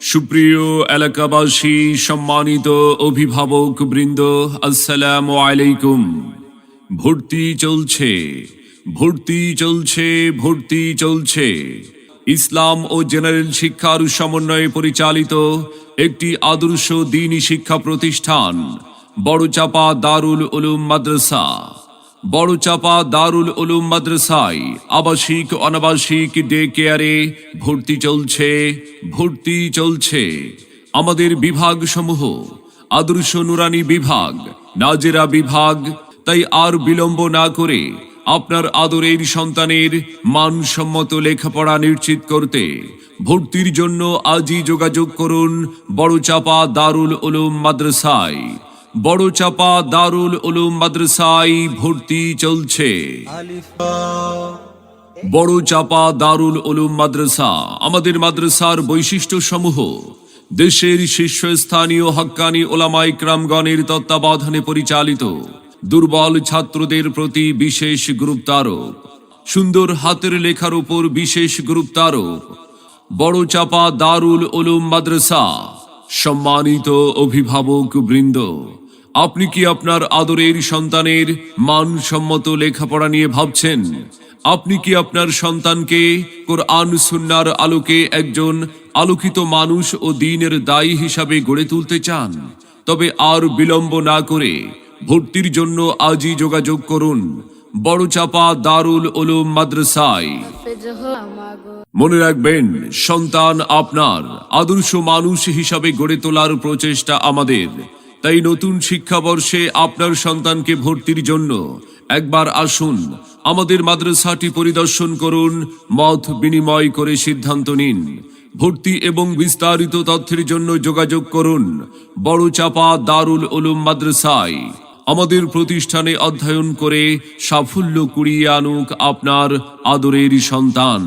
সুপ্রিয় এলাকাবাসী, সম্মানিত অভিভাবক বৃন্দ, আসসালাম আলাইকুম। ভর্তি চলছে ভর্তি চলছে ভর্তি চলছে। ইসলাম ও জেনারেল শিক্ষার সমন্বয়ে পরিচালিত একটি আদর্শ দিনী শিক্ষা প্রতিষ্ঠান, বড়চাপা দারুল উলুম মাদ্রাসা। বড়চাপা দারুল উলুম মাদ্রাসায় আবাসিক, অনাবাসিক ডে কেয়ারে ভর্তি চলছে ভর্তি চলছে। আমাদের বিভাগ সমূহ আদর্শ নুরানি বিভাগ, নাজেরা বিভাগ, তাই আর বিলম্ব না করে আপনার আদরের সন্তানের মানসম্মত লেখাপড়া নিশ্চিত করতে ভর্তির জন্য আজই যোগাযোগ করুন বড়চাপা দারুল উলুম মাদ্রাসায়। বড় চাপা দারুল উলুম মাদ্রাসায় ভর্তি চলছে। বড় চাপা দারুল উলুম মাদ্রাসা, আমাদের মাদ্রাসার বৈশিষ্ট্য সমূহ দেশের শীর্ষস্থানীয় হক্কানি ওলামাই ক্রামগণের তত্ত্বাবধানে পরিচালিত, দুর্বল ছাত্রদের প্রতি বিশেষ গুরুত্বারোপ, সুন্দর হাতের লেখার উপর বিশেষ গুরুত্বারোপ, বড় চাপা দারুল উলুম মাদ্রাসা, সম্মানিত অভিভাবক বৃন্দ আপনি কি আপনার আদরের সন্তানের মানসম্মত লেখাপড়া নিয়ে ভাবছেন? আপনি কি আপনার সন্তানকে কোরআন সুন্নার আলোকে একজন আলোকিত মানুষ ও দিনের দায়ী হিসাবে গড়ে তুলতে চান? তবে আর বিলম্ব না করে ভর্তির জন্য আজই যোগাযোগ করুন। বড়চাপা দারুল উলুম মাদ্রাসায়। মনে রাখবেন, সন্তান আপনার আদর্শ মানুষ হিসাবে গড়ে তোলার প্রচেষ্টা আমাদের। তাই নতুন শিক্ষাবর্ষে আপনার সন্তানকে ভর্তির জন্য একবার আসুন, আমাদের মাদ্রাসাটি পরিদর্শন করুন, মত বিনিময় করে সিদ্ধান্ত নিন, ভর্তি এবং বিস্তারিত তথ্যের জন্য যোগাযোগ করুন, বড় চাপা দারুল উলুম মাদ্রাসায়। আমাদের প্রতিষ্ঠানে অধ্যয়ন করে সাফল্য কুড়িয়ে আনুক আপনার আদরের সন্তান।